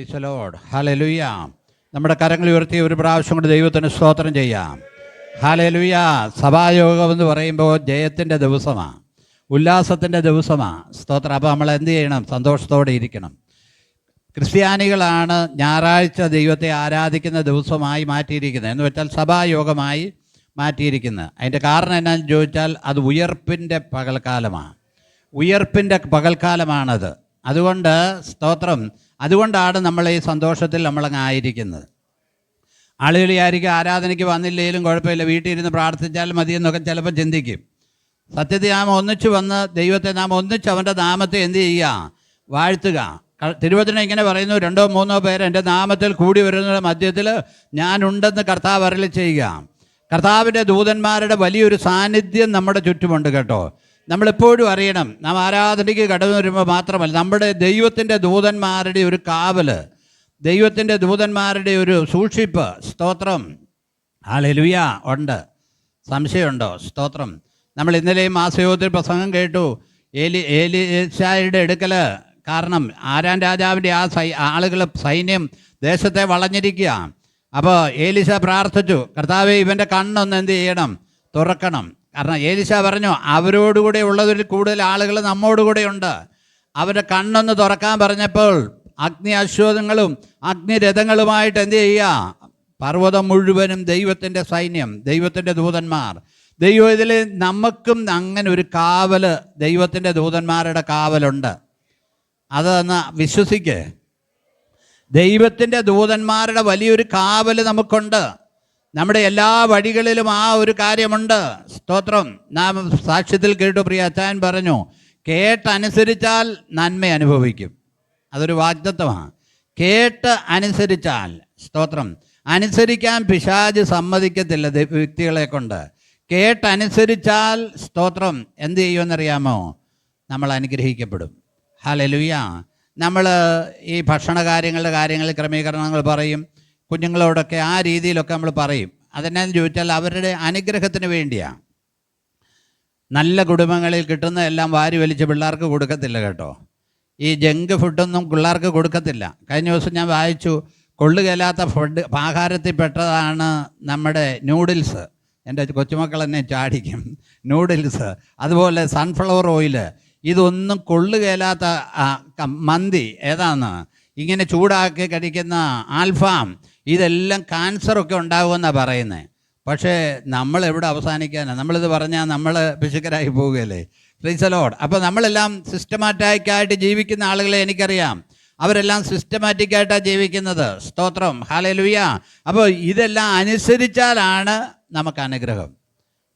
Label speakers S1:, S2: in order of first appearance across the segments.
S1: പ്രീസലോഡ് ഹലലുയ നമ്മുടെ കരങ്ങൾ ഉയർത്തി ഒരു പ്രാവശ്യം കൊണ്ട് ദൈവത്തിന് സ്തോത്രം ചെയ്യാം. ഹലലുയ സഭായോഗം എന്ന് പറയുമ്പോൾ ജയത്തിന്റെ ദിവസമാണ് ഉല്ലാസത്തിന്റെ ദിവസമാണ് സ്തോത്രം. അപ്പോൾ നമ്മൾ എന്ത് ചെയ്യണം? സന്തോഷത്തോടെ ഇരിക്കണം. ക്രിസ്ത്യാനികളാണ് ഞായറാഴ്ച ദൈവത്തെ ആരാധിക്കുന്ന ദിവസമായി മാറ്റിയിരിക്കുന്നത്. എന്ന് വെച്ചാൽ സഭായോഗമായി മാറ്റിയിരിക്കുന്നത്. അതിന്റെ കാരണം എന്നാന്ന് ചോദിച്ചാൽ അത് ഉയർപ്പിന്റെ പകൽക്കാലമാണ് ഉയർപ്പിന്റെ പകൽക്കാലമാണത്. അതുകൊണ്ട് സ്തോത്രം. അതുകൊണ്ടാണ് നമ്മൾ ഈ സന്തോഷത്തിൽ നമ്മളങ്ങ് ആയിരിക്കുന്നത്. ആളുകൾ ആയിരിക്കും ആരാധനയ്ക്ക് വന്നില്ലെങ്കിലും കുഴപ്പമില്ല. വീട്ടിൽ ഇരുന്ന് പ്രാർത്ഥിച്ചാൽ മതിയെന്നൊക്കെ ചിലപ്പോൾ ചിന്തിക്കും. സത്യത്തിൽ നാം ഒന്നിച്ചു വന്ന് ദൈവത്തെ നാം ഒന്നിച്ച് അവന്റെ നാമത്തെ എന്ത് ചെയ്യുക? വാഴ്ത്തുക. തിരുവചന ഇങ്ങനെ പറയുന്നു രണ്ടോ മൂന്നോ പേര് എന്റെ നാമത്തിൽ കൂടി വരുന്ന മധ്യത്തിൽ ഞാനുണ്ടെന്ന് കർത്താവ് അരളി ചെയ്യുക. കർത്താവിന്റെ ദൂതന്മാരുടെ വലിയൊരു സാന്നിധ്യം നമ്മുടെ ചുറ്റുമുണ്ട് കേട്ടോ. നമ്മളെപ്പോഴും അറിയണം നാം ആരാധനയ്ക്ക് കടന്നു വരുമ്പോൾ മാത്രമല്ല നമ്മുടെ ദൈവത്തിന്റെ ദൂതന്മാരുടെ ഒരു കാവൽ ദൈവത്തിന്റെ ദൂതന്മാരുടെ ഒരു സൂക്ഷിപ്പ് സ്തോത്രം. ഹാലലുയ ഉണ്ട്. സംശയമുണ്ടോ? സ്തോത്രം. നമ്മൾ ഇന്നലെയും മാസയോഗത്തിൽ പ്രസംഗം കേട്ടു ഏലി ഏലിശായുടെ എടുക്കൽ കാരണം ആരാൻ രാജാവിന്റെ ആ സൈ ആളുകൾ സൈന്യം ദേശത്തെ വളഞ്ഞിരിക്കുക. അപ്പോൾ ഏലിശ പ്രാർത്ഥിച്ചു കർത്താവെ ഇവന്റെ കണ്ണൊന്ന് എന്ത് ചെയ്യണം? തുറക്കണം. കാരണം ഏലിശ പറഞ്ഞു അവരോടുകൂടെ ഉള്ളതിൽ കൂടുതൽ ആളുകൾ നമ്മോടുകൂടെ ഉണ്ട്. അവരുടെ കണ്ണൊന്ന് തുറക്കാൻ പറഞ്ഞപ്പോൾ അഗ്നി അശ്വതങ്ങളും അഗ്നിരഥങ്ങളുമായിട്ട് എന്ത് ചെയ്യുക? പർവതം മുഴുവനും ദൈവത്തിന്റെ സൈന്യം ദൈവത്തിന്റെ ദൂതന്മാർ. ദൈവം ഇതിൽ നമുക്കും അങ്ങനെ ഒരു കാവൽ ദൈവത്തിന്റെ ദൂതന്മാരുടെ കാവലുണ്ട്. അതെന്ന് വിശ്വസിക്കേ. ദൈവത്തിന്റെ ദൂതന്മാരുടെ വലിയൊരു കാവൽ നമുക്കുണ്ട്. നമ്മുടെ എല്ലാ വഴികളിലും ആ ഒരു കാര്യമുണ്ട്. സ്തോത്രം. നാം സാക്ഷ്യത്തിൽ കേട്ടു പ്രിയ അച്ചായൻ പറഞ്ഞു കേട്ടനുസരിച്ചാൽ നന്മ അനുഭവിക്കും. അതൊരു വാഗ്ദത്വമാണ് കേട്ട് അനുസരിച്ചാൽ സ്തോത്രം. അനുസരിക്കാൻ പിശാജ് സമ്മതിക്കത്തില്ല വ്യക്തികളെ കൊണ്ട്. കേട്ടനുസരിച്ചാൽ സ്തോത്രം. എന്ത് ചെയ്യുമെന്നറിയാമോ? നമ്മൾ അനുഗ്രഹിക്കപ്പെടും. ഹലലുയ നമ്മൾ ഈ ഭക്ഷണ കാര്യങ്ങളുടെ കാര്യങ്ങൾ ക്രമീകരണങ്ങൾ പറയും. കുഞ്ഞുങ്ങളോടൊക്കെ ആ രീതിയിലൊക്കെ നമ്മൾ പറയും. അതെന്നാന്ന് ചോദിച്ചാൽ അവരുടെ അനുഗ്രഹത്തിന് വേണ്ടിയാണ് നല്ല കുടുംബങ്ങളിൽ കിട്ടുന്ന എല്ലാം വാരി വലിച്ച് പിള്ളേർക്ക് കൊടുക്കത്തില്ല കേട്ടോ. ഈ ജങ്ക് ഫുഡൊന്നും പിള്ളേർക്ക് കൊടുക്കത്തില്ല. കഴിഞ്ഞ ദിവസം ഞാൻ വായിച്ചു കൊള്ളുകയില്ലാത്ത ഫുഡ് ആഹാരത്തിൽ പെട്ടതാണ് നമ്മുടെ നൂഡിൽസ്. എന്റെ കൊച്ചുമക്കൾ എന്നെ ചാടിക്കും. നൂഡിൽസ് അതുപോലെ സൺഫ്ലവർ ഓയിൽ ഇതൊന്നും കൊള്ളുകയില്ലാത്ത മന്തി ഏതാണ്? ഇങ്ങനെ ചൂടാക്കി കഴിക്കുന്ന ആൽഫാം ഇതെല്ലാം ക്യാൻസറൊക്കെ ഉണ്ടാകുമെന്നാണ് പറയുന്നത് പക്ഷേ നമ്മൾ എവിടെ അവസാനിക്കാനാണ് നമ്മളിത് പറഞ്ഞാൽ നമ്മൾ പിശുക്കരായി പോവുകയല്ലേ? പ്ലീസ് ഫ്രീസലോഡ് അപ്പോൾ നമ്മളെല്ലാം സിസ്റ്റമാറ്റിക്കായിട്ട് ജീവിക്കുന്ന ആളുകളെ എനിക്കറിയാം. അവരെല്ലാം സിസ്റ്റമാറ്റിക്കായിട്ടാണ് ജീവിക്കുന്നത്. സ്തോത്രം. ഹാലലുയ അപ്പോൾ ഇതെല്ലാം അനുസരിച്ചാലാണ് നമുക്ക് അനുഗ്രഹം.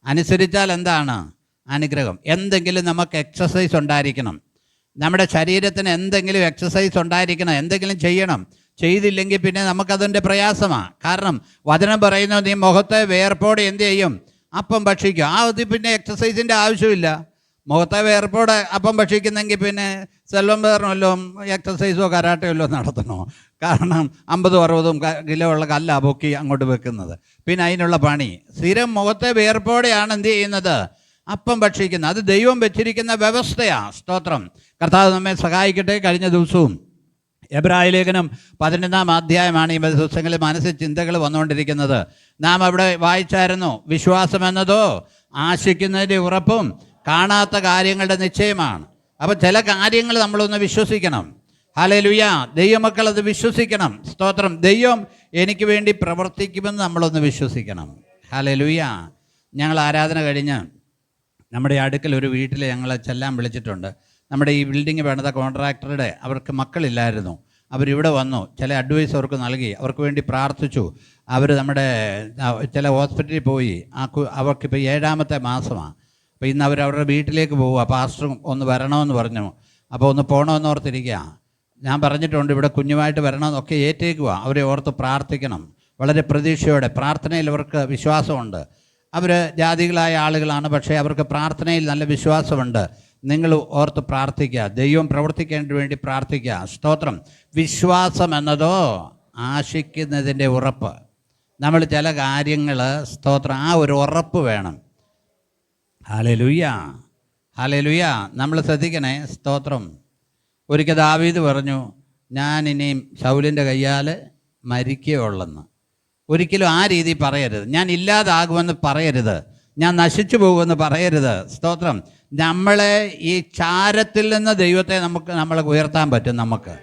S1: അനുസരിച്ചാൽ എന്താണ്? അനുഗ്രഹം. എന്തെങ്കിലും നമുക്ക് എക്സസൈസ് ഉണ്ടായിരിക്കണം. നമ്മുടെ ശരീരത്തിന് എന്തെങ്കിലും എക്സസൈസ് ഉണ്ടായിരിക്കണം. എന്തെങ്കിലും ചെയ്യണം. ചെയ്തില്ലെങ്കിൽ പിന്നെ നമുക്കതിന്റെ പ്രയാസമാണ് കാരണം വചനം പറയുന്നത് നീ മുഖത്തെ വേർപ്പോടെ എന്ത് ചെയ്യും? അപ്പം ഭക്ഷിക്കും. ആ ഇത് പിന്നെ എക്സസൈസിന്റെ ആവശ്യമില്ല. മുഖത്തെ വേർപ്പോടെ അപ്പം ഭക്ഷിക്കുന്നെങ്കിൽ പിന്നെ സെൽവം പേറിനല്ലോ എക്സസൈസോ കരാട്ടയല്ലോ നടത്തണോ? കാരണം അമ്പതും അറുപതും കിലോ ഉള്ള കല്ല പൊക്കി അങ്ങോട്ട് വെക്കുന്നത്. പിന്നെ അതിനുള്ള പണി. സ്ഥിരം മുഖത്തെ വേർപ്പോടെയാണ് എന്ത് ചെയ്യുന്നത്? അപ്പം ഭക്ഷിക്കുന്നത്. അത് ദൈവം വെച്ചിരിക്കുന്ന വ്യവസ്ഥയാണ് സ്തോത്രം. കർത്താവ് നമ്മെ സഹായിക്കട്ടെ കഴിഞ്ഞ ദിവസവും. എബ്രായ ലേഖനം പതിനൊന്നാം അധ്യായമാണ് ഈ ദിവസങ്ങളിൽ മനസ്സിൽ ചിന്തകൾ വന്നുകൊണ്ടിരിക്കുന്നത്. നാം അവിടെ വായിച്ചായിരുന്നു വിശ്വാസം എന്നതോ ആശിക്കുന്നതിന്റെ ഉറപ്പും കാണാത്ത കാര്യങ്ങളുടെ നിശ്ചയമാണ്. അപ്പോൾ ചില കാര്യങ്ങൾ നമ്മളൊന്ന് വിശ്വസിക്കണം. ഹലേ ലുയ ദൈവമക്കൾ അത് വിശ്വസിക്കണം. സ്തോത്രം. ദൈവം എനിക്ക് വേണ്ടി പ്രവർത്തിക്കുമെന്ന് നമ്മളൊന്ന് വിശ്വസിക്കണം. ഹലേ ലുയ ഞങ്ങൾ ആരാധന കഴിഞ്ഞ് നമ്മുടെ അടുക്കൽ ഒരു വീട്ടിൽ ഞങ്ങളെ ചെല്ലാൻ വിളിച്ചിട്ടുണ്ട്. നമ്മുടെ ഈ ബിൽഡിംഗ് വേണ്ട കോൺട്രാക്ടറുടെ അവർക്ക് മക്കളില്ലായിരുന്നു. അവരിവിടെ വന്നു. ചില അഡ്വൈസ് അവർക്ക് നൽകി. അവർക്ക് വേണ്ടി പ്രാർത്ഥിച്ചു. അവർ നമ്മുടെ ചില ഹോസ്പിറ്റലിൽ പോയി. ആ അവർക്കിപ്പോൾ ഏഴാമത്തെ മാസമാണ് അപ്പോൾ ഇന്ന് അവർ അവരുടെ വീട്ടിലേക്ക് പോവുക പാസ്റ്ററും ഒന്ന് വരണമെന്ന് പറഞ്ഞു. അപ്പോൾ ഒന്ന് പോകണമെന്ന് ഓർത്തിരിക്കുക ഞാൻ പറഞ്ഞിട്ടുണ്ട് ഇവിടെ കുഞ്ഞുമായിട്ട് വരണമെന്നൊക്കെ ഏറ്റേക്കുക അവരെ ഓർത്ത് പ്രാർത്ഥിക്കണം. വളരെ പ്രതീക്ഷയോടെ. പ്രാർത്ഥനയിൽ അവർക്ക് വിശ്വാസമുണ്ട്. അവർ ജാതികളായ ആളുകളാണ്. പക്ഷേ അവർക്ക് പ്രാർത്ഥനയിൽ നല്ല വിശ്വാസമുണ്ട്. നിങ്ങൾ ഓർത്ത് പ്രാർത്ഥിക്കുക. ദൈവം പ്രവർത്തിക്കേണ്ട വേണ്ടി പ്രാർത്ഥിക്കുക. സ്തോത്രം. വിശ്വാസം എന്നതോ? ആശിക്കുന്നതിന്റെ ഉറപ്പ്. നമ്മൾ ചില കാര്യങ്ങൾ സ്തോത്രം ആ ഒരു ഉറപ്പ് വേണം. ഹലലുയ്യ ഹലലുയ്യ നമ്മൾ ശ്രദ്ധിക്കണേ സ്തോത്രം. ഒരിക്കൽ ദാവീദ് പറഞ്ഞു ഞാൻ ഇനിയും ശൗലിന്റെ കയ്യാൽ മരിക്കുകയുള്ളെന്ന്. ഒരിക്കലും ആ രീതി പറയരുത്. ഞാൻ ഇല്ലാതാകുമെന്ന് പറയരുത്. ഞാൻ നശിച്ചു പോകുമെന്ന് പറയരുത്. സ്തോത്രം. നമ്മളെ ഈ ചാരത്തിൽ നിന്ന് ദൈവത്തെ നമുക്ക് നമ്മളെ ഉയർത്താൻ പറ്റും നമുക്ക്.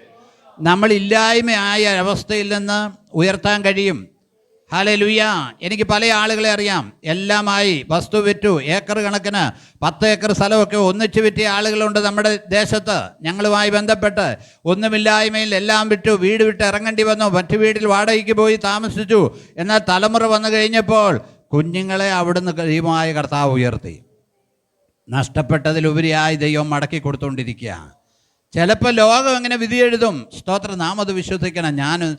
S1: നമ്മളില്ലായ്മയായ അവസ്ഥയിൽ നിന്ന് ഉയർത്താൻ കഴിയും. ഹലേ ലുയ്യ എനിക്ക് പല ആളുകളെ അറിയാം. എല്ലാമായി വസ്തു വിറ്റു. ഏക്കർ കണക്കിന് പത്ത് ഏക്കർ സ്ഥലമൊക്കെ ഒന്നിച്ചു വിറ്റിയ ആളുകളുണ്ട് നമ്മുടെ ദേശത്ത്. ഞങ്ങളുമായി ബന്ധപ്പെട്ട് ഒന്നുമില്ലായ്മയിൽ എല്ലാം വിറ്റു. വീട് വിട്ട് ഇറങ്ങേണ്ടി വന്നു. മറ്റു വീട്ടിൽ വാടകയ്ക്ക് പോയി താമസിച്ചു. എന്നാൽ തലമുറ വന്നു കഴിഞ്ഞപ്പോൾ കുഞ്ഞുങ്ങളെ അവിടുന്ന് ദൈവമായ കർത്താവ് ഉയർത്തി. നഷ്ടപ്പെട്ടതിലുപരിയായി ദൈവം മടക്കി കൊടുത്തുകൊണ്ടിരിക്കുക ചിലപ്പോൾ ലോകം എങ്ങനെ വിധി എഴുതും. സ്തോത്രം നാം അത് വിശ്വസിക്കണം. ഞാൻ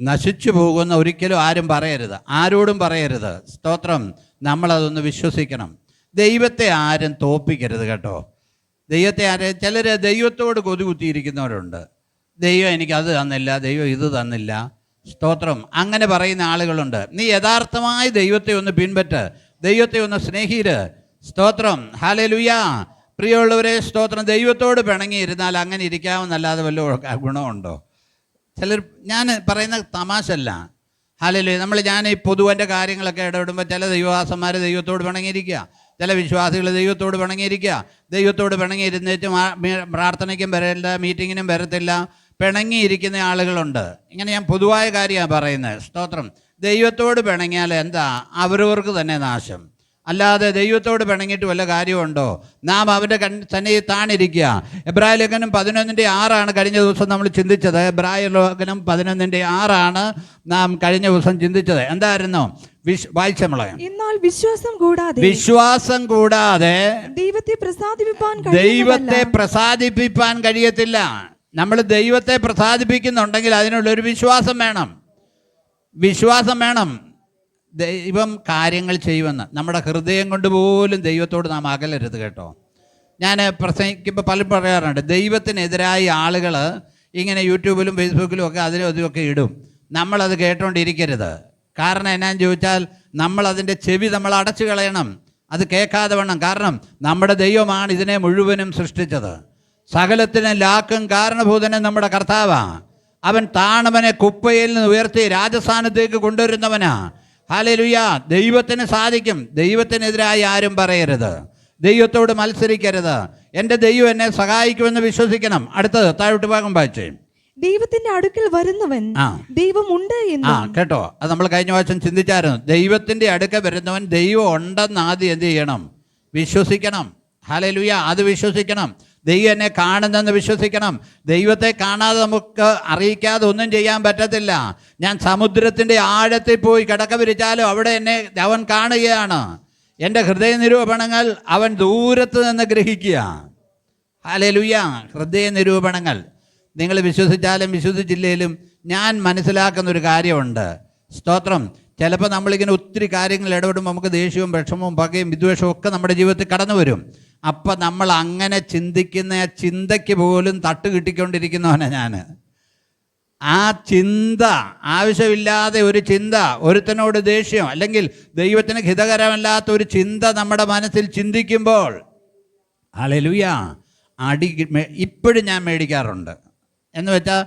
S1: നശിച്ചു പോകുന്ന ഒരിക്കലും ആരും പറയരുത്. ആരോടും പറയരുത്. സ്തോത്രം നമ്മളതൊന്ന് വിശ്വസിക്കണം. ദൈവത്തെ ആരും തോപ്പിക്കരുത് കേട്ടോ. ദൈവത്തെ ആരെ ചിലർ ദൈവത്തോട് കൊതി കുത്തിയിരിക്കുന്നവരുണ്ട് ദൈവം എനിക്കത് തന്നില്ല ദൈവം ഇത് തന്നില്ല. സ്തോത്രം. അങ്ങനെ പറയുന്ന ആളുകളുണ്ട്. നീ യഥാർത്ഥമായി ദൈവത്തെ ഒന്ന് പിൻപറ്റ്. ദൈവത്തെ ഒന്ന് സ്നേഹിര്. സ്തോത്രം. ഹാലലുയാ പ്രിയമുള്ളവരെ സ്തോത്രം. ദൈവത്തോട് പിണങ്ങിയിരുന്നാൽ അങ്ങനെ ഇരിക്കാമെന്നല്ലാതെ വല്ല ഗുണമുണ്ടോ? ചിലർ ഞാൻ പറയുന്ന തമാശല്ല ഹാലലു നമ്മൾ ഞാൻ ഈ പൊതുവന്റെ കാര്യങ്ങളൊക്കെ ഇടപെടുമ്പോൾ ചില ദൈവവാസന്മാർ ദൈവത്തോട് പിണങ്ങിയിരിക്കുക. ചില വിശ്വാസികൾ ദൈവത്തോട് പിണങ്ങിയിരിക്കുക. ദൈവത്തോട് പിണങ്ങിയിരുന്നേറ്റ് പ്രാർത്ഥനയ്ക്കും വരത്തില്ല മീറ്റിങ്ങിനും വരത്തില്ല. പിണങ്ങിയിരിക്കുന്ന ആളുകളുണ്ട്. ഇങ്ങനെ ഞാൻ പൊതുവായ കാര്യമാണ് പറയുന്നത് സ്തോത്രം. ദൈവത്തോട് പിണങ്ങിയാൽ എന്താ? അവരവർക്ക് തന്നെ നാശം. അല്ലാതെ ദൈവത്തോട് പിണങ്ങിയിട്ട് വല്ല കാര്യമുണ്ടോ? നാം അവന്റെ കൺ തന്നെ താണിരിക്കുക. എബ്രായ ലേഖനം പതിനൊന്നിന്റെ ആറാണ് കഴിഞ്ഞ ദിവസം നമ്മൾ ചിന്തിച്ചത്. എബ്രായ ലേഖനം പതിനൊന്നിന്റെ ആറാണ് നാം കഴിഞ്ഞ ദിവസം ചിന്തിച്ചത്. എന്തായിരുന്നു? വായിച്ച
S2: എന്നാൽ വിശ്വാസം കൂടാതെ
S1: വിശ്വാസം കൂടാതെ
S2: ദൈവത്തെ പ്രസാദിപ്പിക്കാൻ
S1: ദൈവത്തെ പ്രസാദിപ്പിക്കാൻ കഴിയത്തില്ല. നമ്മൾ ദൈവത്തെ പ്രസാദിപ്പിക്കുന്നുണ്ടെങ്കിൽ അതിനുള്ളൊരു വിശ്വാസം വേണം. വിശ്വാസം വേണം. ദൈവം കാര്യങ്ങൾ ചെയ്യുമെന്ന്. നമ്മുടെ ഹൃദയം കൊണ്ട് പോലും ദൈവത്തോട് നാം അകലരുത് കേട്ടോ. ഞാൻ പ്രസംഗിക്കുമ്പോൾ പലരും പറയാറുണ്ട് ദൈവത്തിനെതിരായി ആളുകൾ ഇങ്ങനെ യൂട്യൂബിലും ഫേസ്ബുക്കിലും ഒക്കെ അതിലും അതിലൊക്കെ ഇടും. നമ്മളത് കേട്ടോണ്ടിരിക്കരുത്. കാരണം എന്നാന്ന് ചോദിച്ചാൽ നമ്മളതിന്റെ ചെവി നമ്മൾ അടച്ചു കളയണം. അത് കേൾക്കാതെ വേണം കാരണം നമ്മുടെ ദൈവമാണ് ഇതിനെ മുഴുവനും സൃഷ്ടിച്ചത്. സകലത്തിന് ലാക്കും കാരണഭൂതനും നമ്മുടെ കർത്താവാണ്. അവൻ താണവനെ കുപ്പയിൽ നിന്ന് ഉയർത്തി രാജസ്ഥാനത്തേക്ക് കൊണ്ടുവരുന്നവനാ. ഹാലലുയ ദൈവത്തിന് സാധിക്കും. ദൈവത്തിനെതിരായി ആരും പറയരുത്. ദൈവത്തോട് മത്സരിക്കരുത്. എന്റെ ദൈവം എന്നെ സഹായിക്കുമെന്ന് വിശ്വസിക്കണം. അടുത്തത് താഴോട്ട് ഭാഗം വായിച്ചേ.
S2: ദൈവത്തിന്റെ അടുക്കൽ വരുന്നവൻ
S1: ദൈവമുണ്ട്
S2: ദൈവമുണ്ട്
S1: ആ കേട്ടോ. അത് നമ്മൾ കഴിഞ്ഞ പ്രാവശ്യം ചിന്തിച്ചായിരുന്നു. ദൈവത്തിന്റെ അടുക്കൽ വരുന്നവൻ ദൈവം ഉണ്ടെന്ന് ആദ്യം എന്ത് ചെയ്യണം? വിശ്വസിക്കണം. ഹാലലുയ അത് വിശ്വസിക്കണം. ദൈവം എന്നെ കാണുന്നെന്ന് വിശ്വസിക്കണം. ദൈവത്തെ കാണാതെ നമുക്ക് അറിയിക്കാതെ ഒന്നും ചെയ്യാൻ പറ്റത്തില്ല. ഞാൻ സമുദ്രത്തിന്റെ ആഴത്തിൽ പോയി കിടക്ക വിരിച്ചാലും അവിടെ എന്നെ അവൻ കാണുകയാണ്. എന്റെ ഹൃദയ നിരൂപണങ്ങൾ അവൻ ദൂരത്ത് നിന്ന് ഗ്രഹിക്കുക. ഹാലലുയ ഹൃദയ നിരൂപണങ്ങൾ നിങ്ങൾ വിശ്വസിച്ചാലും വിശ്വസിച്ചില്ലേലും ഞാൻ മനസ്സിലാക്കുന്നൊരു കാര്യമുണ്ട്. സ്തോത്രം. ചിലപ്പോൾ നമ്മളിങ്ങനെ ഒത്തിരി കാര്യങ്ങൾ ഇടപെടുമ്പോൾ നമുക്ക് ദേഷ്യവും വിഷമവും പകയും വിദ്വേഷവും ഒക്കെ നമ്മുടെ ജീവിതത്തിൽ കടന്നു വരും. അപ്പം നമ്മൾ അങ്ങനെ ചിന്തിക്കുന്ന ആ ചിന്തയ്ക്ക് പോലും തട്ട് കിട്ടിക്കൊണ്ടിരിക്കുന്നവനാണ് ഞാൻ ആ ചിന്ത ആവശ്യമില്ലാതെ ഒരു ചിന്ത ഒരുത്തനോട് ദേഷ്യം അല്ലെങ്കിൽ ദൈവത്തിന് ഹിതകരമല്ലാത്ത ഒരു ചിന്ത നമ്മുടെ മനസ്സിൽ ചിന്തിക്കുമ്പോൾ അലലുയ അടി ഇപ്പോഴും ഞാൻ മേടിക്കാറുണ്ട്. എന്ന് വെച്ചാൽ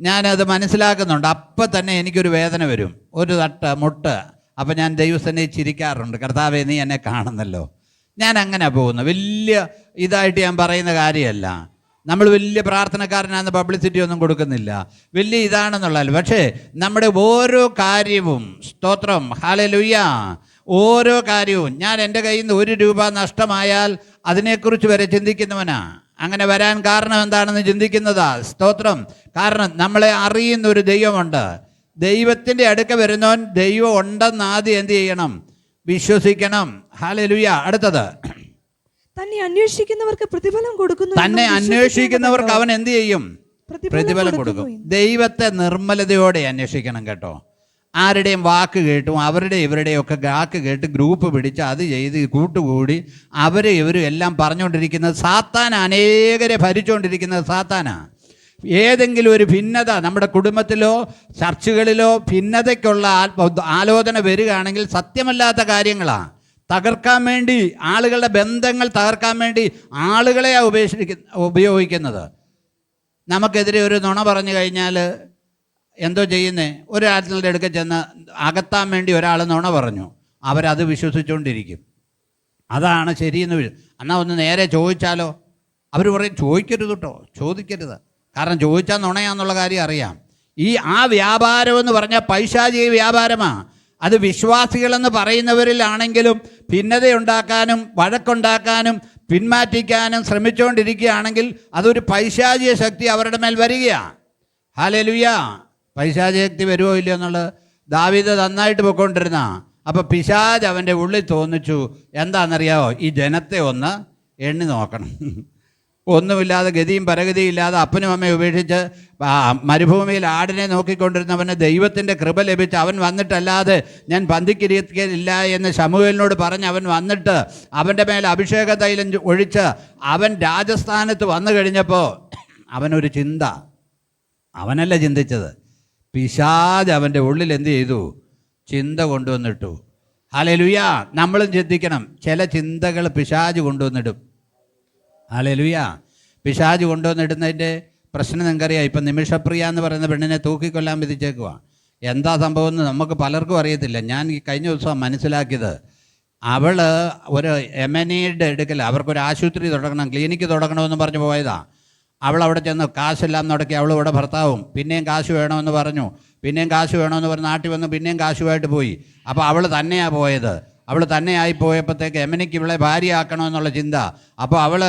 S1: ഞാനത് മനസ്സിലാക്കുന്നുണ്ട്. അപ്പം തന്നെ എനിക്കൊരു വേദന വരും. ഒരു തട്ട് മുട്ട്. അപ്പം ഞാൻ ദൈവസന്നെ ചിരിക്കാറുണ്ട് കർത്താവെ നീ എന്നെ കാണുന്നല്ലോ. ഞാൻ അങ്ങനെ പോകുന്നു വലിയ ഇതായിട്ട് ഞാൻ പറയുന്ന കാര്യമല്ല. നമ്മൾ വലിയ പ്രാർത്ഥനക്കാരനാണെന്ന് പബ്ലിസിറ്റി ഒന്നും കൊടുക്കുന്നില്ല. വലിയ ഇതാണെന്നുള്ളതല്ല. പക്ഷേ നമ്മുടെ ഓരോ കാര്യവും സ്തോത്രം ഹാലലുയ്യ ഓരോ കാര്യവും ഞാൻ എന്റെ കയ്യിൽ നിന്ന് ഒരു രൂപ നഷ്ടമായാൽ അതിനെക്കുറിച്ച് വരെ ചിന്തിക്കുന്നവനാ. അങ്ങനെ വരാൻ കാരണം എന്താണെന്ന് ചിന്തിക്കുന്നതാ സ്തോത്രം. കാരണം നമ്മളെ അറിയുന്ന ഒരു ദൈവമുണ്ട്. ദൈവത്തിന്റെ അടുക്ക വരുന്നവൻ ദൈവം ഉണ്ടെന്ന് ആദ്യം എന്ത് ചെയ്യണം? വിശ്വസിക്കണം. ഹാലലുയ അടുത്തത്.
S2: തന്നെ അന്വേഷിക്കുന്നവർക്ക് പ്രതിഫലം കൊടുക്കുന്നു
S1: തന്നെ അന്വേഷിക്കുന്നവർക്ക് അവൻ എന്ത് ചെയ്യും?
S2: പ്രതിഫലം
S1: പ്രതിഫലം കൊടുക്കും. ദൈവത്തെ നിർമ്മലതയോടെ അന്വേഷിക്കണം കേട്ടോ. ആരുടെയും വാക്ക് കേട്ടും അവരുടെ ഇവരുടെയും ഒക്കെ വാക്ക് കേട്ട് ഗ്രൂപ്പ് പിടിച്ച് അത് ചെയ്ത് കൂട്ടുകൂടി അവർ ഇവരും എല്ലാം പറഞ്ഞുകൊണ്ടിരിക്കുന്നത് സാത്താൻ അനേകരെ ഭരിച്ചുകൊണ്ടിരിക്കുന്നത് സാത്താനാണ് ഏതെങ്കിലും ഒരു ഭിന്നത നമ്മുടെ കുടുംബത്തിലോ ചർച്ചുകളിലോ ഭിന്നതയ്ക്കുള്ള ആലോചന വരികയാണെങ്കിൽ സത്യമല്ലാത്ത കാര്യങ്ങളാണ് തകർക്കാൻ വേണ്ടി ആളുകളുടെ ബന്ധങ്ങൾ തകർക്കാൻ വേണ്ടി ആളുകളെയാണ് ഉപേക്ഷിക്കുന്ന ഉപയോഗിക്കുന്നത്. നമുക്കെതിരെ ഒരു നുണ പറഞ്ഞു കഴിഞ്ഞാൽ എന്തോ ചെയ്യുന്നേ? ഒരാളുടെ അടുക്ക ചെന്ന് അകത്താൻ വേണ്ടി ഒരാൾ നുണ പറഞ്ഞു. അവരത് വിശ്വസിച്ചുകൊണ്ടിരിക്കും. അതാണ് ശരിയെന്ന് എന്നാൽ ഒന്ന് നേരെ ചോദിച്ചാലോ? അവർ പറയും ചോദിക്കരുത് കേട്ടോ ചോദിക്കരുത്. കാരണം ചോദിച്ചാൽ നുണയാന്നുള്ള കാര്യം അറിയാം. ഈ ആ വ്യാപാരം എന്ന് പറഞ്ഞാൽ പൈശാചിക വ്യാപാരമാണ് അത് വിശ്വാസികളെന്ന് പറയുന്നവരിലാണെങ്കിലും ഭിന്നതയുണ്ടാക്കാനും വഴക്കുണ്ടാക്കാനും പിന്മാറ്റിക്കാനും ശ്രമിച്ചുകൊണ്ടിരിക്കുകയാണെങ്കിൽ അതൊരു പൈശാചിക ശക്തി അവരുടെ മേൽ വരികയാണ് ഹാലലുയ്യ പൈശാചിക ശക്തി വരുമോ ഇല്ലയോ എന്നുള്ളത് ദാവീദ് നന്നായിട്ട് പൊയ്ക്കൊണ്ടിരുന്ന. അപ്പോൾ പിശാജ് അവന്റെ ഉള്ളിൽ തോന്നിച്ചു എന്താണെന്നറിയാവോ? ഈ ജനത്തെ ഒന്ന് എണ്ണി നോക്കണം. ഒന്നുമില്ലാതെ ഗതിയും പരഗതിയും ഇല്ലാതെ അപ്പനും അമ്മയും ഉപേക്ഷിച്ച് മരുഭൂമിയിൽ ആടിനെ നോക്കിക്കൊണ്ടിരുന്നവന് ദൈവത്തിന്റെ കൃപ ലഭിച്ച് അവൻ വന്നിട്ടല്ലാതെ ഞാൻ പന്തിക്കിരിക്കില്ല എന്ന് ശമുവേലിനോട് പറഞ്ഞ് അവൻ വന്നിട്ട് അവന്റെ മേൽ അഭിഷേക തൈലം ഒഴിച്ച് അവൻ രാജസ്ഥാനത്ത് വന്നു കഴിഞ്ഞപ്പോൾ അവനൊരു ചിന്ത. അവനല്ല ചിന്തിച്ചത്. പിശാജ് അവന്റെ ഉള്ളിൽ എന്ത് ചെയ്തു? ചിന്ത കൊണ്ടുവന്നിട്ടു. അലലുയ നമ്മളും ചിന്തിക്കണം. ചില ചിന്തകൾ പിശാജ് കൊണ്ടുവന്നിടും. അലലുയ പിശാജ് കൊണ്ടുവന്നിടുന്നതിന്റെ പ്രശ്നം നിങ്ങൾക്കറിയാം. ഇപ്പം നിമിഷപ്രിയ എന്ന് പറയുന്ന പെണ്ണിനെ തൂക്കിക്കൊല്ലാൻ വിധിച്ചേക്കുക എന്താ സംഭവം എന്ന് നമുക്ക് പലർക്കും അറിയത്തില്ല. ഞാൻ ഈ കഴിഞ്ഞ ദിവസം മനസ്സിലാക്കിയത്. അവൾ ഒരു എമനയുടെ എടുക്കൽ അവർക്കൊരു ആശുപത്രി തുടങ്ങണം ക്ലിനിക്ക് തുടങ്ങണമെന്ന് പറഞ്ഞു പോയതാ. അവൾ അവിടെ ചെന്ന് കാശെല്ലാം നടക്കി അവൾ ഇവിടെ ഭർത്താവും. പിന്നെയും കാശ് വേണമെന്ന് പറഞ്ഞു. പിന്നെയും കാശ് വേണമെന്ന് പറഞ്ഞ് നാട്ടിൽ വന്ന് പിന്നെയും കാശുമായിട്ട് പോയി. അപ്പോൾ അവൾ തന്നെയാണ് പോയത്. അവൾ തന്നെയായി പോയപ്പോഴത്തേക്ക് എമനിക്ക് ഇവളെ ഭാര്യയാക്കണമെന്നുള്ള ചിന്ത. അപ്പോൾ അവൾ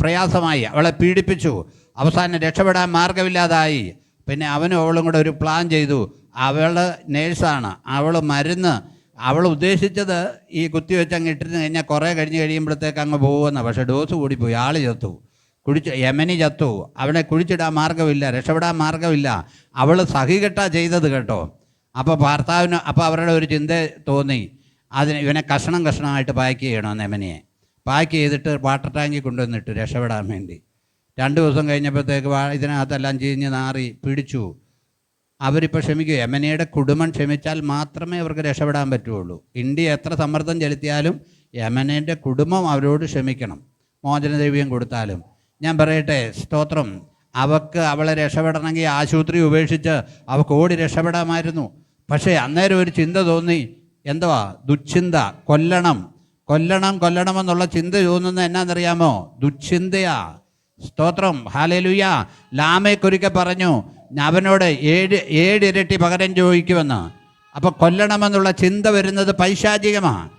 S1: പ്രയാസമായി. അവളെ പീഡിപ്പിച്ചു. അവസാനം രക്ഷപ്പെടാൻ മാർഗമില്ലാതായി പിന്നെ അവനും അവളും കൂടെ ഒരു പ്ലാൻ ചെയ്തു. അവൾ നേഴ്സാണ്. അവൾ മരുന്ന്. അവൾ ഉദ്ദേശിച്ചത് ഈ കുത്തിവെച്ച് അങ്ങ് ഇട്ടിരുന്ന് കഴിഞ്ഞാൽ കുറേ കഴിഞ്ഞ് കഴിയുമ്പോഴത്തേക്ക് അങ്ങ് പോകുമെന്ന്. പക്ഷേ ഡോസ് കൂടിപ്പോയി. ആൾ ചത്തു. കുടിച്ച് യമനി ചത്തു. അവനെ കുഴിച്ചിടാൻ മാർഗമില്ല രക്ഷപ്പെടാൻ മാർഗമില്ല അവൾ സഹികെട്ടാ ചെയ്തത് കേട്ടോ. അപ്പോൾ ഭർത്താവിന് അപ്പോൾ അവരുടെ ഒരു ചിന്ത തോന്നി. അതിന് ഇവനെ കഷണം കഷണമായിട്ട് പാക്ക് ചെയ്യണം യമനിയെ. പാക്ക് ചെയ്തിട്ട് വാട്ടർ ടാങ്കിൽ കൊണ്ടുവന്നിട്ട് രക്ഷപ്പെടാൻ വേണ്ടി. രണ്ട് ദിവസം കഴിഞ്ഞപ്പോഴത്തേക്ക് ഇതിനകത്തെല്ലാം ചീഞ്ഞ് നാറി പിടിച്ചു. അവരിപ്പോൾ ക്ഷമിക്കുക യമനയുടെ കുടുംബം ക്ഷമിച്ചാൽ മാത്രമേ അവർക്ക് രക്ഷപ്പെടാൻ പറ്റുള്ളൂ. ഇന്ത്യ എത്ര സമ്മർദ്ദം ചെലുത്തിയാലും യമനയുടെ കുടുംബം അവരോട് ക്ഷമിക്കണം. മോചനദ്രവ്യം കൊടുത്താലും. ഞാൻ പറയട്ടെ സ്തോത്രം. അവക്ക് അവളെ രക്ഷപ്പെടണമെങ്കിൽ ആശുപത്രി ഉപേക്ഷിച്ച് അവൾക്ക് ഓടി രക്ഷപ്പെടാമായിരുന്നു. പക്ഷേ അന്നേരം ഒരു ചിന്ത തോന്നി. എന്തുവാ? ദുശ്ചിന്ത കൊല്ലണം. കൊല്ലണം കൊല്ലണം എന്നുള്ള ചിന്ത തോന്നുന്നത് എന്നാണെന്നറിയാമോ? ദുശ്ചിന്തയാ സ്തോത്രം. ഹാലേലുയ. ലാമേക്കൊരിക്കൽ പറഞ്ഞു അവനോട് ഏഴ് ഏഴിരട്ടി പകരം ചോദിക്കുമെന്ന്. അപ്പോൾ കൊല്ലണമെന്നുള്ള ചിന്ത വരുന്നത് പൈശാചികമാണ്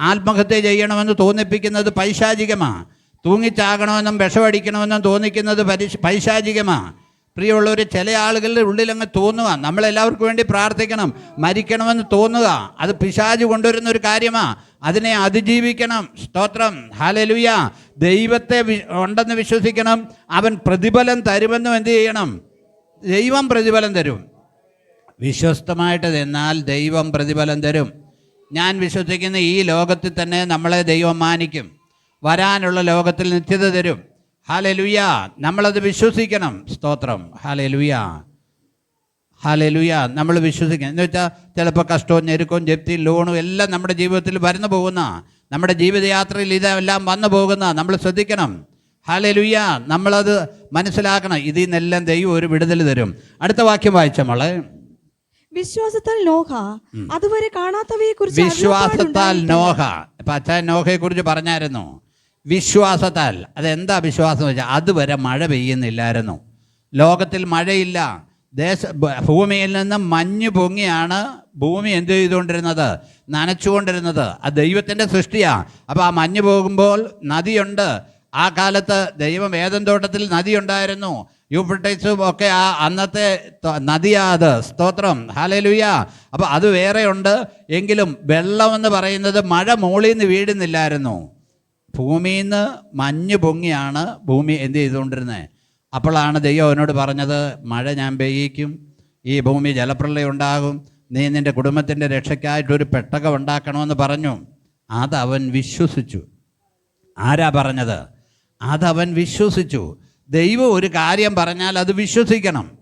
S1: ആത്മഹത്യ ചെയ്യണമെന്ന് തോന്നിപ്പിക്കുന്നത് പൈശാചികമാണ് തൂങ്ങിച്ചാകണമെന്നും വിഷമടിക്കണമെന്നും തോന്നിക്കുന്നത് പരിശ് പൈശാചികമാണ് പ്രിയമുള്ളവർ ചില ആളുകളുടെ ഉള്ളിലങ്ങ് തോന്നുക നമ്മളെല്ലാവർക്കും വേണ്ടി പ്രാർത്ഥിക്കണം. മരിക്കണമെന്ന് തോന്നുക. അത് പിശാജ് കൊണ്ടുവരുന്ന ഒരു കാര്യമാണ് അതിനെ അതിജീവിക്കണം. സ്തോത്രം. ഹാലലുയ. ദൈവത്തെ ഉണ്ടെന്ന് വിശ്വസിക്കണം. അവൻ പ്രതിഫലം തരുമെന്നും എന്ത് ചെയ്യണം? ദൈവം പ്രതിഫലം തരും. വിശ്വസ്തമായിട്ട് നിന്നാൽ ദൈവം പ്രതിഫലം തരും. ഞാൻ വിശ്വസിക്കുന്ന ഈ ലോകത്തിൽ തന്നെ നമ്മളെ ദൈവം മാനിക്കും. വരാനുള്ള ലോകത്തിൽ നിത്യത തരും. ഹാലെ ലുയ നമ്മളത് വിശ്വസിക്കണം. സ്തോത്രം. ഹാലെ ലുയ ഹാലെ ലുയ നമ്മൾ വിശ്വസിക്കണം. എന്ന് വെച്ചാൽ ചിലപ്പോൾ കഷ്ടവും ഞെരുക്കവും ജപ്തിയും ലോണും എല്ലാം നമ്മുടെ ജീവിതത്തിൽ വരുന്നു പോകുന്ന നമ്മുടെ ജീവിതയാത്രയിൽ ഇതെല്ലാം വന്നു പോകുന്ന നമ്മൾ ശ്രദ്ധിക്കണം. ഹാലെ ലുയ നമ്മളത് മനസ്സിലാക്കണം. ഇതിൽ നിന്നെല്ലാം ദൈവം ഒരു വിടുതൽ തരും. അടുത്ത വാക്യം വായിച്ച മോളെ.
S2: വിശ്വാസത്താൽ നോഹ. അതുവരെ കാണാത്തവയെ കുറിച്ച്
S1: വിശ്വാസത്താൽ നോഹ. അപ്പൊ അച്ഛൻ നോഹയെ കുറിച്ച് പറഞ്ഞായിരുന്നു. വിശ്വാസത്താൽ. അതെന്താ വിശ്വാസം വെച്ചാൽ അതുവരെ മഴ പെയ്യുന്നില്ലായിരുന്നു. ലോകത്തിൽ മഴയില്ല. ദേശ ഭൂമിയിൽ നിന്ന് മഞ്ഞ് പൊങ്ങിയാണ് ഭൂമി എന്ത് ചെയ്തുകൊണ്ടിരുന്നത്? നനച്ചുകൊണ്ടിരുന്നത്. ആ ദൈവത്തിന്റെ സൃഷ്ടിയാണ് അപ്പോൾ ആ മഞ്ഞ് പോകുമ്പോൾ നദിയുണ്ട്. ആ കാലത്ത് ദൈവം ഏതൻ തോട്ടത്തിൽ നദിയുണ്ടായിരുന്നു. യൂഫ്രട്ടൈസും ഒക്കെ ആ അന്നത്തെ നദിയാ അത്. സ്തോത്രം. ഹാലലുയ. അപ്പോൾ അത് വേറെയുണ്ട്. എങ്കിലും വെള്ളം എന്ന് പറയുന്നത് മഴ മുകളിൽ നിന്ന് വീഴുന്നില്ലായിരുന്നു. ഭൂമിയിൽ നിന്ന് മഞ്ഞ് പൊങ്ങിയാണ് ഭൂമി എന്ത് ചെയ്തുകൊണ്ടിരുന്നത് അപ്പോഴാണ് ദൈവം അവനോട് പറഞ്ഞത് മഴ ഞാൻ പെയ്യിക്കും ഈ ഭൂമി ജലപ്രളയം ഉണ്ടാകും നീ നിന്റെ കുടുംബത്തിന്റെ രക്ഷയ്ക്കായിട്ടൊരു പെട്ടകം ഉണ്ടാക്കണമെന്ന് പറഞ്ഞു. അത് അവൻ വിശ്വസിച്ചു. ആരാ പറഞ്ഞത്? അതവൻ വിശ്വസിച്ചു. ദൈവം ഒരു കാര്യം പറഞ്ഞാൽ അത് വിശ്വസിക്കണം.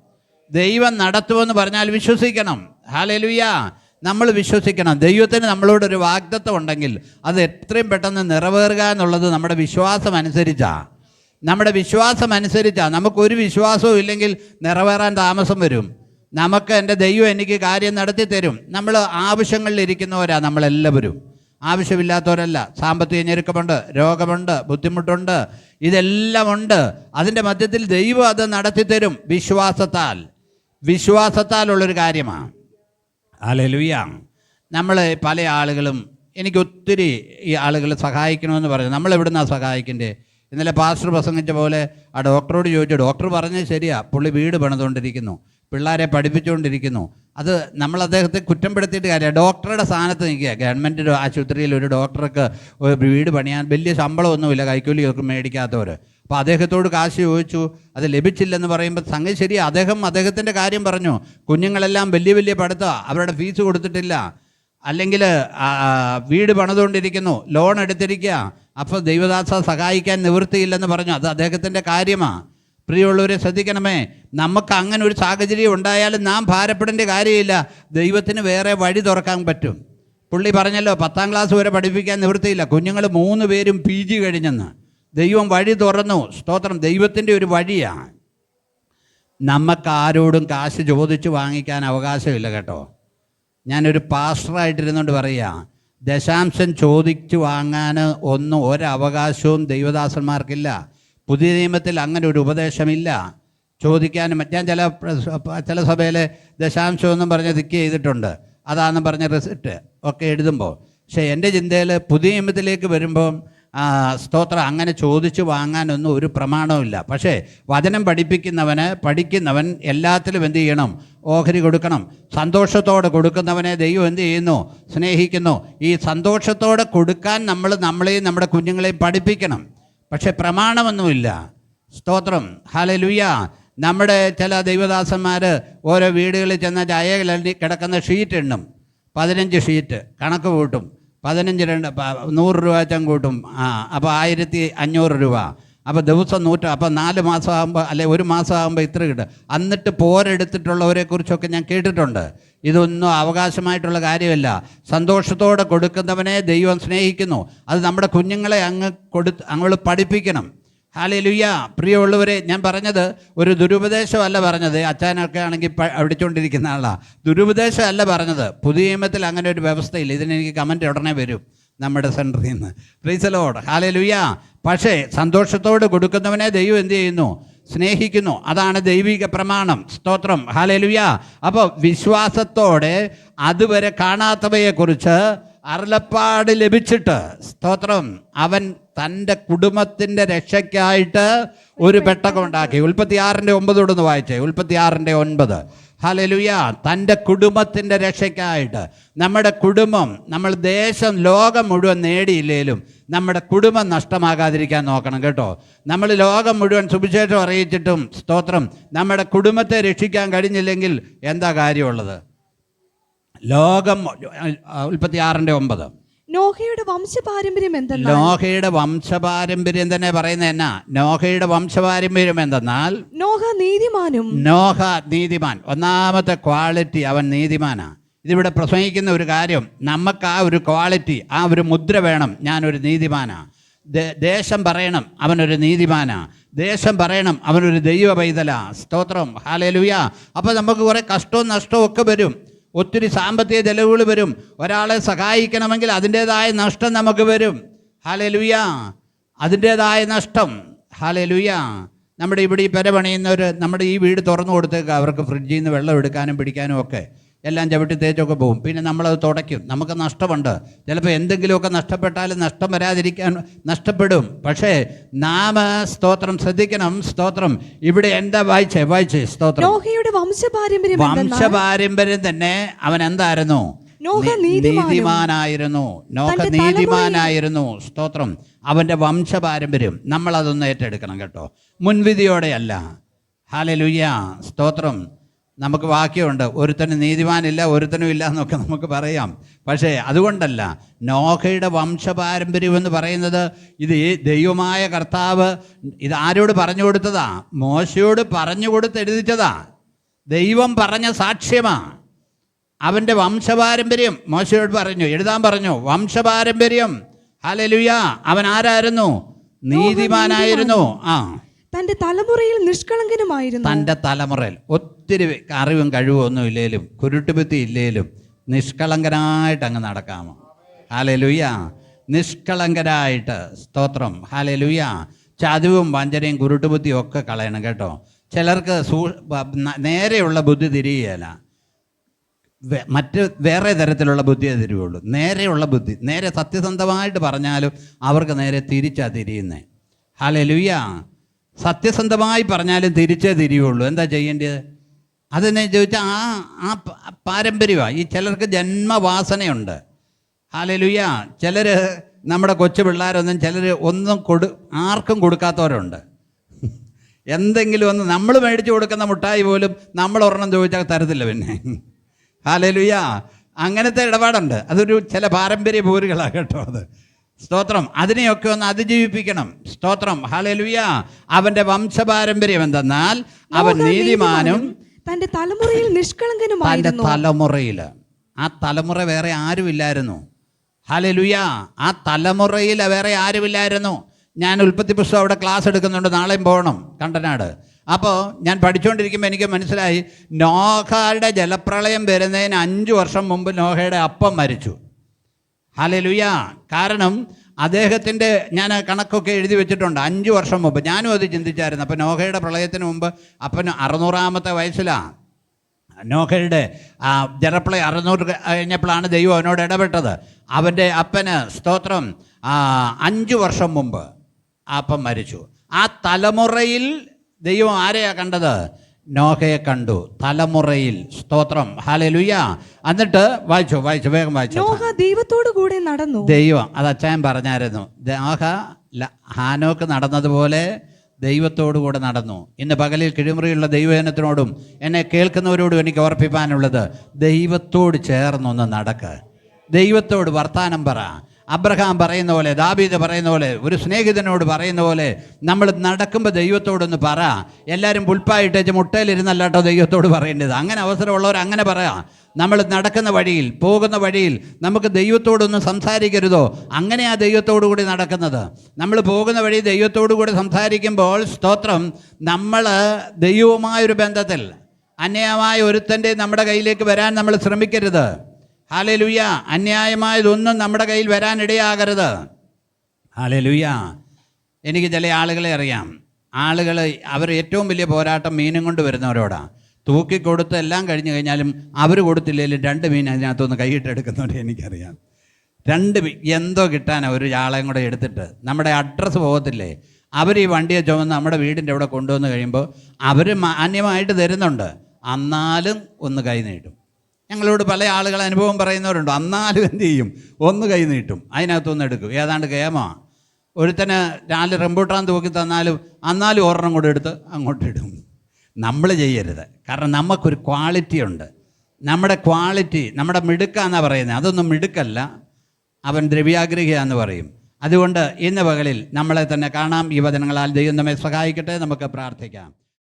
S1: ദൈവം നടത്തുമെന്ന് പറഞ്ഞാൽ വിശ്വസിക്കണം. ഹാലലുയ. നമ്മൾ വിശ്വസിക്കണം. ദൈവത്തിന് നമ്മളോടൊരു വാഗ്ദത്വം ഉണ്ടെങ്കിൽ അത് എത്രയും പെട്ടെന്ന് നിറവേറുക എന്നുള്ളത് നമ്മുടെ വിശ്വാസം അനുസരിച്ചാണ് നമ്മുടെ വിശ്വാസം അനുസരിച്ചാണ് നമുക്കൊരു വിശ്വാസവും ഇല്ലെങ്കിൽ നിറവേറാൻ താമസം വരും. നമുക്ക് എന്റെ ദൈവം എനിക്ക് കാര്യം നടത്തി തരും. നമ്മൾ ആവശ്യങ്ങളിലിരിക്കുന്നവരാ നമ്മളെല്ലാവരും. ആവശ്യമില്ലാത്തവരല്ല. സാമ്പത്തിക ഞെരുക്കമുണ്ട് രോഗമുണ്ട് ബുദ്ധിമുട്ടുണ്ട് ഇതെല്ലാം ഉണ്ട് അതിന്റെ മധ്യത്തിൽ ദൈവം അത് നടത്തി തരും വിശ്വാസത്താൽ. വിശ്വാസത്താലുള്ളൊരു കാര്യമാണ് അലലുയ. നമ്മൾ പല ആളുകളും എനിക്ക് ഒത്തിരി ഈ ആളുകൾ സഹായിക്കണമെന്ന് പറഞ്ഞു. നമ്മൾ എവിടുന്നാണ് സഹായിക്കേണ്ടത് ഇന്നലെ പാസ്റ്റർ പ്രസംഗിച്ച പോലെ ആ ഡോക്ടറോട് ചോദിച്ചു ഡോക്ടർ പറഞ്ഞത് ശരിയാ. പുള്ളി വീട് പണിതുകൊണ്ടിരിക്കുന്നു പിള്ളേരെ പഠിപ്പിച്ചുകൊണ്ടിരിക്കുന്നു അത് നമ്മൾ അദ്ദേഹത്തെ കുറ്റപ്പെടുത്തിയിട്ട് കാര്യമില്ല. ഡോക്ടറുടെ സ്ഥാനത്ത് നിൽക്കുക. ഗവൺമെന്റ് ആശുപത്രിയിൽ ഒരു ഡോക്ടർക്ക് വീട് പണിയാൻ വലിയ ശമ്പളമൊന്നുമില്ല. കൈക്കൂലിയൊക്കെ മേടിക്കാത്തവർ അപ്പോൾ അദ്ദേഹത്തോട് കാശ് ചോദിച്ചു അത് ലഭിച്ചില്ലെന്ന് പറയുമ്പോൾ സംഗതി ശരി അദ്ദേഹം അദ്ദേഹത്തിന്റെ കാര്യം പറഞ്ഞു കുഞ്ഞുങ്ങളെല്ലാം വലിയ വലിയ പഠിത്തമാണ് അവരുടെ ഫീസ് കൊടുത്തിട്ടില്ല. അല്ലെങ്കിൽ വീട് പണിതുകൊണ്ടിരിക്കുന്നു ലോൺ എടുത്തിരിക്കുക അപ്പോൾ ദൈവദാസ സഹായിക്കാൻ നിവൃത്തിയില്ലെന്ന് പറഞ്ഞു. അത് അദ്ദേഹത്തിന്റെ കാര്യമാണ് പ്രിയമുള്ളവരെ ശ്രദ്ധിക്കണമേ നമുക്ക് അങ്ങനെ ഒരു സാഹചര്യം ഉണ്ടായാലും നാം ഭാരപ്പെടേണ്ട കാര്യമില്ല. ദൈവത്തിന് വേറെ വഴി തുറക്കാൻ പറ്റും. പുള്ളി പറഞ്ഞല്ലോ പത്താം ക്ലാസ് വരെ പഠിപ്പിക്കാൻ നിവൃത്തിയില്ല. കുഞ്ഞുങ്ങൾ മൂന്ന് പേരും പി ജി കഴിഞ്ഞെന്ന്. ദൈവം വഴി തുറന്നു. സ്തോത്രം. ദൈവത്തിന്റെ ഒരു വഴിയാണ്. നമുക്ക് ആരോടും കാശ് ചോദിച്ച് വാങ്ങിക്കാൻ അവകാശമില്ല കേട്ടോ. ഞാനൊരു പാസ്റ്ററായിട്ടിരുന്നുകൊണ്ട് പറയുക ദശാംശം ചോദിച്ചു വാങ്ങാൻ ഒന്നും ഒരവകാശവും ദൈവദാസന്മാർക്കില്ല. പുതിയ നിയമത്തിൽ അങ്ങനെ ഒരു ഉപദേശമില്ല. ചോദിക്കാനും ഞാൻ ചില ചില സഭയിൽ ദശാംശം ഒന്നും പറഞ്ഞ് തിക്ക് ചെയ്തിട്ടുണ്ട്. അതാണെന്ന് പറഞ്ഞ റിസിപ്റ്റ് ഒക്കെ എഴുതുമ്പോൾ പക്ഷേ എന്റെ ചിന്തയിൽ പുതിയ നിയമത്തിലേക്ക് വരുമ്പം സ്തോത്രം. അങ്ങനെ ചോദിച്ചു വാങ്ങാനൊന്നും ഒരു പ്രമാണവുമില്ല. പക്ഷേ വചനം പഠിപ്പിക്കുന്നവന് പഠിക്കുന്നവൻ എല്ലാത്തിലും എന്ത് ചെയ്യണം? ഓഹരി കൊടുക്കണം. സന്തോഷത്തോടെ കൊടുക്കുന്നവനെ ദൈവം എന്ത് ചെയ്യുന്നു? സ്നേഹിക്കുന്നു. ഈ സന്തോഷത്തോടെ കൊടുക്കാൻ നമ്മൾ നമ്മളെയും നമ്മുടെ കുഞ്ഞുങ്ങളെയും പഠിപ്പിക്കണം. പക്ഷേ പ്രമാണമൊന്നുമില്ല. സ്തോത്രം. ഹാലലുയ്യ നമ്മുടെ ചില ദൈവദാസന്മാർ ഓരോ വീടുകളിൽ ചെന്ന ചായകളിൽ കിടക്കുന്ന ഷീറ്റ് എണ്ണും. പതിനഞ്ച് ഷീറ്റ് കണക്ക് കൂട്ടും. പതിനഞ്ച് രണ്ട് നൂറ് രൂപ വെച്ചാൽ കൂട്ടും. ആ അപ്പോൾ ആയിരത്തി അഞ്ഞൂറ് രൂപ. അപ്പോൾ ദിവസം നൂറ്റ അപ്പോൾ നാല് മാസമാകുമ്പോൾ അല്ലെ ഒരു മാസമാകുമ്പോൾ ഇത്ര കിട്ടും. എന്നിട്ട് പോരെടുത്തിട്ടുള്ളവരെ കുറിച്ചൊക്കെ ഞാൻ കേട്ടിട്ടുണ്ട്. ഇതൊന്നും അവകാശമായിട്ടുള്ള കാര്യമല്ല. സന്തോഷത്തോടെ കൊടുക്കുന്നവനെ ദൈവം സ്നേഹിക്കുന്നു. അത് നമ്മുടെ കുഞ്ഞുങ്ങളെ അങ്ങ് കൊടു അങ്ങോട്ട് പഠിപ്പിക്കണം. ഹാലലുയ്യ പ്രിയമുള്ളവരെ ഞാൻ പറഞ്ഞത് ഒരു ദുരുപദേശമല്ല പറഞ്ഞത്. അച്ഛനൊക്കെ ആണെങ്കിൽ അവിടിച്ചുകൊണ്ടിരിക്കുന്ന ആളാണ് ദുരുപദേശമല്ല പറഞ്ഞത്. പുതിയ നിയമത്തിൽ അങ്ങനെ ഒരു വ്യവസ്ഥയില്ല. ഇതിനെനിക്ക് കമന്റ് ഉടനെ വരും നമ്മുടെ സെന്ററിൽ നിന്ന്. പ്രീസലോട് ഹാലലുയ്യ പക്ഷേ സന്തോഷത്തോട് കൊടുക്കുന്നവനെ ദൈവം എന്ത് ചെയ്യുന്നു? സ്നേഹിക്കുന്നു. അതാണ് ദൈവിക പ്രമാണം. സ്തോത്രം. ഹാലേ ലുയ്യ അപ്പോൾ വിശ്വാസത്തോടെ അതുവരെ കാണാത്തവയെക്കുറിച്ച് അരുളപ്പാട് ലഭിച്ചിട്ട് സ്തോത്രം. അവൻ തന്റെ കുടുംബത്തിന്റെ രക്ഷയ്ക്കായിട്ട് ഒരു പെട്ടകം ഉണ്ടാക്കി. ഉൽപ്പത്തി ആറിന്റെ ഒമ്പതോടൊന്ന് വായിച്ചേ. ഉൽപ്പത്തി ആറിന്റെ ഒൻപത്. ഹലലുയ തന്റെ കുടുംബത്തിന്റെ രക്ഷയ്ക്കായിട്ട്. നമ്മുടെ കുടുംബം നമ്മൾ ദേശം ലോകം മുഴുവൻ നേടിയില്ലേലും നമ്മുടെ കുടുംബം നഷ്ടമാകാതിരിക്കാൻ നോക്കണം കേട്ടോ. നമ്മൾ ലോകം മുഴുവൻ സുവിശേഷം അറിയിച്ചിട്ടും സ്തോത്രം. നമ്മുടെ കുടുംബത്തെ രക്ഷിക്കാൻ കഴിഞ്ഞില്ലെങ്കിൽ എന്താ കാര്യമുള്ളത്? ലോകം ഉൽപ്പത്തിയാറിന്റെ ഒമ്പത്.
S2: നോഹയുടെ വംശപാരമ്പര്യം എന്തെന്നാൽ?
S1: നോഹയുടെ വംശപാരമ്പര്യം തന്നെ പറയുന്നത് എന്നാ? നോഹയുടെ വംശപാരമ്പര്യം എന്തെന്നാൽ?
S2: നോഹ നീതിമാനും.
S1: നോഹ നീതിമാൻ. ഒന്നാമത്തെ ക്വാളിറ്റി അവൻ നീതിമാനാ. ഇതിവിടെ പ്രസംഗിക്കുന്ന ഒരു കാര്യം നമുക്ക് ആ ഒരു ക്വാളിറ്റി ആ ഒരു മുദ്ര വേണം ഞാനൊരു നീതിമാനാ. ദേശം പറയണം അവനൊരു നീതിമാനാ. ദേശം പറയണം അവനൊരു ദൈവ പൈതല സ്തോത്രം. ഹാലേലുയ. അപ്പോൾ നമുക്ക് കുറേ കഷ്ടവും നഷ്ടവും ഒക്കെ വരും. ഒത്തിരി സാമ്പത്തിക ചെലവുകൾ വരും. ഒരാളെ സഹായിക്കണമെങ്കിൽ അതിന്റേതായ നഷ്ടം നമുക്ക് വരും. ഹാലലുയ അതിന്റേതായ നഷ്ടം. ഹാലലുയ നമ്മുടെ ഇവിടെ ഈ പെര പണിയുന്നവർ നമ്മുടെ ഈ വീട് തുറന്നു കൊടുത്തേക്ക്. അവർക്ക് ഫ്രിഡ്ജിൽ നിന്ന് വെള്ളം എടുക്കാനും പിടിക്കാനും ഒക്കെ. എല്ലാം ചവിട്ടി തേച്ചൊക്കെ പോകും. പിന്നെ നമ്മളത് തുടയ്ക്കും. നമുക്ക് നഷ്ടമുണ്ട്. ചിലപ്പോൾ എന്തെങ്കിലുമൊക്കെ നഷ്ടപ്പെട്ടാലും നഷ്ടം വരാതിരിക്കാൻ നഷ്ടപ്പെടും. പക്ഷേ നാമ സ്തോത്രം ശ്രദ്ധിക്കണം. സ്തോത്രം. ഇവിടെ എന്താ വായിച്ചേ? വായിച്ചേ സ്തോത്രം.
S2: നോഹയുടെ വംശപാരമ്പര്യം
S1: വംശപാരമ്പര്യം തന്നെ അവൻ എന്തായിരുന്നു? നീതിമാനായിരുന്നു. നോഹ നീതിമാനായിരുന്നു. സ്തോത്രം. അവന്റെ വംശപാരമ്പര്യം. നമ്മളതൊന്ന് ഏറ്റെടുക്കണം കേട്ടോ. മുൻവിധിയോടെയല്ല. ഹാലലുയ്യ സ്തോത്രം. നമുക്ക് വാക്യമുണ്ട്. ഒരുത്തന് നീതിമാനില്ല ഒരുത്തനും ഇല്ല എന്നൊക്കെ നമുക്ക് പറയാം. പക്ഷേ അതുകൊണ്ടല്ല നോഹയുടെ വംശപാരമ്പര്യം എന്ന് പറയുന്നത് ഇത് ഈ ദൈവമായ കർത്താവ് ഇത് ആരോട് പറഞ്ഞു കൊടുത്തതാ? മോശയോട് പറഞ്ഞു കൊടുത്ത് എഴുതിച്ചതാ. ദൈവം പറഞ്ഞ സാക്ഷ്യമാ. അവന്റെ വംശപാരമ്പര്യം മോശയോട് പറഞ്ഞു. എഴുതാൻ പറഞ്ഞു വംശപാരമ്പര്യം. ഹലലുയ അവൻ ആരായിരുന്നു? നീതിമാനായിരുന്നു. ആ.
S2: തന്റെ തലമുറയിൽ നിഷ്കളങ്കനുമായിരുന്നു?
S1: തന്റെ തലമുറയിൽ ഒത്തിരി അറിവും കഴിവും ഒന്നും ഇല്ലേലും കുരുട്ടുബുദ്ധി ഇല്ലേലും നിഷ്കളങ്കനായിട്ട് അങ്ങ് നടക്കാമോ? ഹാലലുയ്യ നിഷ്കളങ്കരായിട്ട് സ്തോത്രം. ഹാലലുയ്യ ചതിവും വഞ്ചനയും കുരുട്ടുബുദ്ധിയും ഒക്കെ കളയണം കേട്ടോ. ചിലർക്ക് സൂ നേരെയുള്ള ബുദ്ധി തിരിയുകയല്ല മറ്റ് വേറെ തരത്തിലുള്ള ബുദ്ധിയെ തിരിവുള്ളൂ നേരെയുള്ള ബുദ്ധി. നേരെ സത്യസന്ധമായിട്ട് പറഞ്ഞാലും അവർക്ക് നേരെ തിരിച്ചാണ് തിരിയുന്നത് ഹാലെ ലുയ്യ സത്യസന്ധമായി പറഞ്ഞാലും തിരിച്ചേ തിരിയുള്ളൂ. എന്താ ചെയ്യേണ്ടത്? അതെന്നെ ചോദിച്ചാൽ ആ ആ പാരമ്പര്യമാണ് ഈ ചിലർക്ക് ജന്മവാസനയുണ്ട്. ഹാലെ ലുയ്യ ചിലർ നമ്മുടെ കൊച്ചു പിള്ളേരൊന്നും ചിലർ ഒന്നും കൊടു ആർക്കും കൊടുക്കാത്തവരുണ്ട്. എന്തെങ്കിലും ഒന്ന് നമ്മൾ മേടിച്ചു കൊടുക്കുന്ന മുട്ടായി പോലും നമ്മൾ ഒരെണ്ണം ചോദിച്ചാൽ തരത്തില്ല പിന്നെ. ഹാലലുയ അങ്ങനത്തെ ഇടപാടുണ്ട്. അതൊരു ചില പാരമ്പര്യ പോരുകളാണ് കേട്ടോ അത്. സ്തോത്രം. അതിനെയൊക്കെ ഒന്ന് അതിജീവിപ്പിക്കണം. സ്തോത്രം. ഹാലലുയ അവന്റെ വംശപാരമ്പര്യം എന്തെന്നാൽ അവൻ നീതിമാനും
S2: തന്റെ തലമുറയിൽ
S1: നിഷ്കളങ്കനും
S2: നിഷ്കളങ്കനുമായിരുന്നു
S1: തലമുറയിൽ. ആ തലമുറ വേറെ ആരുമില്ലായിരുന്നു. ഹാലലുയ ആ തലമുറയിൽ വേറെ ആരുമില്ലായിരുന്നു. ഞാൻ ഉൽപ്പത്തി പുസ്തകം അവിടെ ക്ലാസ് എടുക്കുന്നുണ്ട്. നാളെയും പോകണം. കണ്ടനാട്. അപ്പോൾ ഞാൻ പഠിച്ചുകൊണ്ടിരിക്കുമ്പോൾ എനിക്ക് മനസ്സിലായി നോഹയുടെ ജലപ്രളയം വരുന്നതിന് അഞ്ച് വർഷം മുമ്പ് നോഹയുടെ അപ്പം മരിച്ചു. ഹലലുയ കാരണം അദ്ദേഹത്തിന്റെ ഞാൻ കണക്കൊക്കെ എഴുതി വെച്ചിട്ടുണ്ട് അഞ്ച് വർഷം മുമ്പ്. ഞാനും അത് ചിന്തിച്ചായിരുന്നു. അപ്പം നോഹയുടെ പ്രളയത്തിന് മുമ്പ് അപ്പന് അറുന്നൂറാമത്തെ വയസ്സിലാണ് നോഹയുടെ ആ ജലപ്രളയം അറുന്നൂറ് കഴിഞ്ഞപ്പോഴാണ് ദൈവം അവനോട് ഇടപെട്ടത്. അവന്റെ അപ്പന് സ്തോത്രം അഞ്ച് വർഷം മുമ്പ് അപ്പം മരിച്ചു. ആ തലമുറയിൽ ദൈവം ആരെയാണ് കണ്ടത്? നോഹയെ കണ്ടു. തലമുറയിൽ. സ്തോത്രം. ഹാലലുയ്യ എന്നിട്ട് വായിച്ചു വായിച്ചു വേഗം വായിച്ചു.
S2: നോഹ ദൈവത്തോടു കൂടെ നടന്നു.
S1: ദൈവം. അത് അച്ഛൻ പറഞ്ഞായിരുന്നു. നോഹ ഹാനോക്ക് നടന്നതുപോലെ ദൈവത്തോടു കൂടെ നടന്നു. ഇന്ന് പകലിൽ കിഴിമുറിയുള്ള ദൈവജനത്തിനോടും എന്നെ കേൾക്കുന്നവരോടും എനിക്ക് ഓർപ്പിപ്പാനുള്ളത് ദൈവത്തോട് ചേർന്നൊന്ന് നടക്ക്. ദൈവത്തോട് വർത്താനം പറ. അബ്രഹാം പറയുന്ന പോലെ ദാബീദ് പറയുന്ന പോലെ ഒരു സ്നേഹിതനോട് പറയുന്ന പോലെ നമ്മൾ നടക്കുമ്പോൾ ദൈവത്തോടൊന്ന് പറ. എല്ലാവരും പുൽപ്പായിട്ടേച്ച് മുട്ടയിലിരുന്നല്ല കേട്ടോ ദൈവത്തോട് പറയേണ്ടത്. അങ്ങനെ അവസരമുള്ളവർ അങ്ങനെ പറയാം. നമ്മൾ നടക്കുന്ന വഴിയിൽ പോകുന്ന വഴിയിൽ നമുക്ക് ദൈവത്തോടൊന്നും സംസാരിക്കരുതോ? അങ്ങനെ ആ ദൈവത്തോടു കൂടി നടക്കുന്നത്. നമ്മൾ പോകുന്ന വഴി ദൈവത്തോടു കൂടി സംസാരിക്കുമ്പോൾ സ്തോത്രം നമ്മൾ ദൈവവുമായൊരു ബന്ധത്തിൽ അന്യായമായ ഒരുത്തന്റെ നമ്മുടെ കയ്യിലേക്ക് വരാൻ നമ്മൾ ശ്രമിക്കരുത്. ഹാലലുയ്യ അന്യായമായതൊന്നും നമ്മുടെ കയ്യിൽ വരാനിടയാകരുത്. ഹാലലുയ്യ എനിക്ക് ചില ആളുകളെ അറിയാം. ആളുകൾ അവർ ഏറ്റവും വലിയ പോരാട്ടം മീനും കൊണ്ട് വരുന്നവരോടാണ് തൂക്കിക്കൊടുത്ത് എല്ലാം കഴിഞ്ഞു കഴിഞ്ഞാലും അവർ കൊടുത്തില്ലെങ്കിലും രണ്ട് മീൻ അതിനകത്തുനിന്ന് കൈയിട്ടെടുക്കുന്നവരെ എനിക്കറിയാം. രണ്ട് എന്തോ കിട്ടാനാണ് ഒരു ആളെയും കൂടെ എടുത്തിട്ട്. നമ്മുടെ അഡ്രസ്സ് പോകത്തില്ലേ? അവർ ഈ വണ്ടിയെ ചുമന്ന് നമ്മുടെ വീടിന്റെ അവിടെ കൊണ്ടുവന്ന് കഴിയുമ്പോൾ അവർ മാന്യമായിട്ട് തരുന്നുണ്ട്. അന്നാലും ഒന്ന് കൈ നീട്ടും. ഞങ്ങളോട് പല ആളുകൾ അനുഭവം പറയുന്നവരുണ്ട്. അന്നാലും എന്ത് ചെയ്യും? ഒന്ന് കൈ നീട്ടും. അതിനകത്തൊന്ന് എടുക്കും. ഏതാണ്ട് കേമ ഒരുത്തന് നാല് റംബൂട്ടാൻ തൂക്കി തന്നാലും അന്നാലും ഒരെണ്ണം കൂടെ എടുത്ത് അങ്ങോട്ട് ഇടും. നമ്മൾ ചെയ്യരുത്. കാരണം നമുക്കൊരു ക്വാളിറ്റി ഉണ്ട്. നമ്മുടെ ക്വാളിറ്റി നമ്മുടെ മിടുക്കാന്നാണ് പറയുന്നത് അതൊന്നും മിടുക്കല്ല. അവൻ ദ്രവ്യാഗ്രഹിയാന്ന് പറയും. അതുകൊണ്ട് ഇന്ന് പകലിൽ നമ്മളെ തന്നെ കാണാം. ഈ വചനങ്ങളാൽ ദൈവം നമ്മെ സഹായിക്കട്ടെ. നമുക്ക് പ്രാർത്ഥിക്കാം.